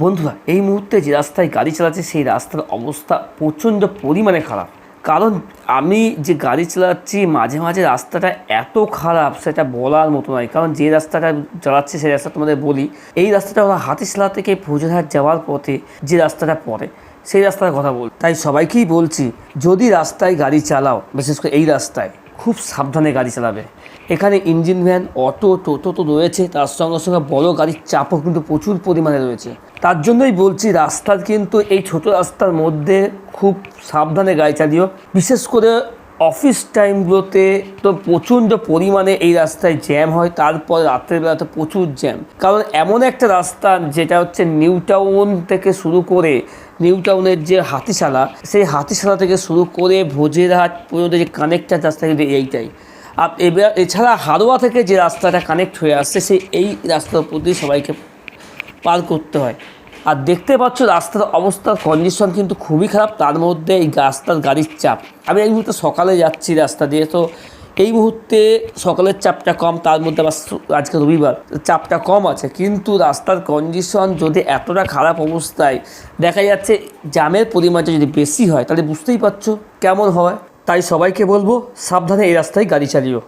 বন্ধুরা, এই মুহূর্তে যে রাস্তায় গাড়ি চালাচ্ছে, সেই রাস্তার অবস্থা প্রচণ্ড পরিমাণে খারাপ। কারণ আমি যে গাড়ি চালাচ্ছি, মাঝে মাঝে রাস্তাটা এত খারাপ, সেটা বলার মতো নয়। কারণ যে রাস্তাটা চালাচ্ছি, সেই রাস্তা তোমাদের বলি, এই রাস্তাটা হলো হাতিশালা থেকে ফৌজরহাট যাওয়ার পথে যে রাস্তাটা পড়ে, সেই রাস্তার কথা বল। তাই সবাইকেই বলছি, যদি রাস্তায় গাড়ি চালাও, বিশেষ করে এই রাস্তায়, খুব সাবধানে গাড়ি চালাবে। এখানে ইঞ্জিন ভ্যান, অটো, টোটো তো রয়েছে, তার সঙ্গে সঙ্গে বড় গাড়ির চাপও কিন্তু প্রচুর পরিমাণে রয়েছে। তার জন্যই বলছি, রাস্তার কিন্তু এই ছোট রাস্তার মধ্যে খুব সাবধানে গাড়ি চালিও। বিশেষ করে অফিস টাইমগুলোতে তো প্রচণ্ড পরিমাণে এই রাস্তায় জ্যাম হয়, তারপর রাত্রের বেলাতে প্রচুর জ্যাম। কারণ এমন একটা রাস্তা যেটা হচ্ছে নিউ টাউন থেকে শুরু করে, নিউ টাউনের যে হাতিশালা, সেই হাতিশালা থেকে শুরু করে ভোজেরহাট পর্যন্ত যে কানেক্টার রাস্তা কিন্তু এইটাই। আর এবার এছাড়া হারোয়া থেকে যে রাস্তাটা কানেক্ট হয়ে আসছে, সেই এই রাস্তার প্রতি সবাইকে পার করতে হয়। আর দেখতে পাচ্ছ রাস্তার অবস্থার কন্ডিশন কিন্তু খুবই খারাপ। তার মধ্যে এই রাস্তার গাড়ির চাপ। আমি এই মুহূর্তে সকালে যাচ্ছি রাস্তা দিয়ে। তো এই মুহূর্তে সকালের চাপটা কম, তার মধ্যে আবার আজকে রবিবার, চাপটা কম আছে। কিন্তু রাস্তার কন্ডিশন যদি এতটা খারাপ অবস্থায় দেখা যাচ্ছে জামের পরিমাণটা যদি বেশি হয়, তাহলে বুঝতেই পারছ কেমন হয়। তাই সবাইকে বলব, সাবধানে এই রাস্তায় গাড়ি চালিও।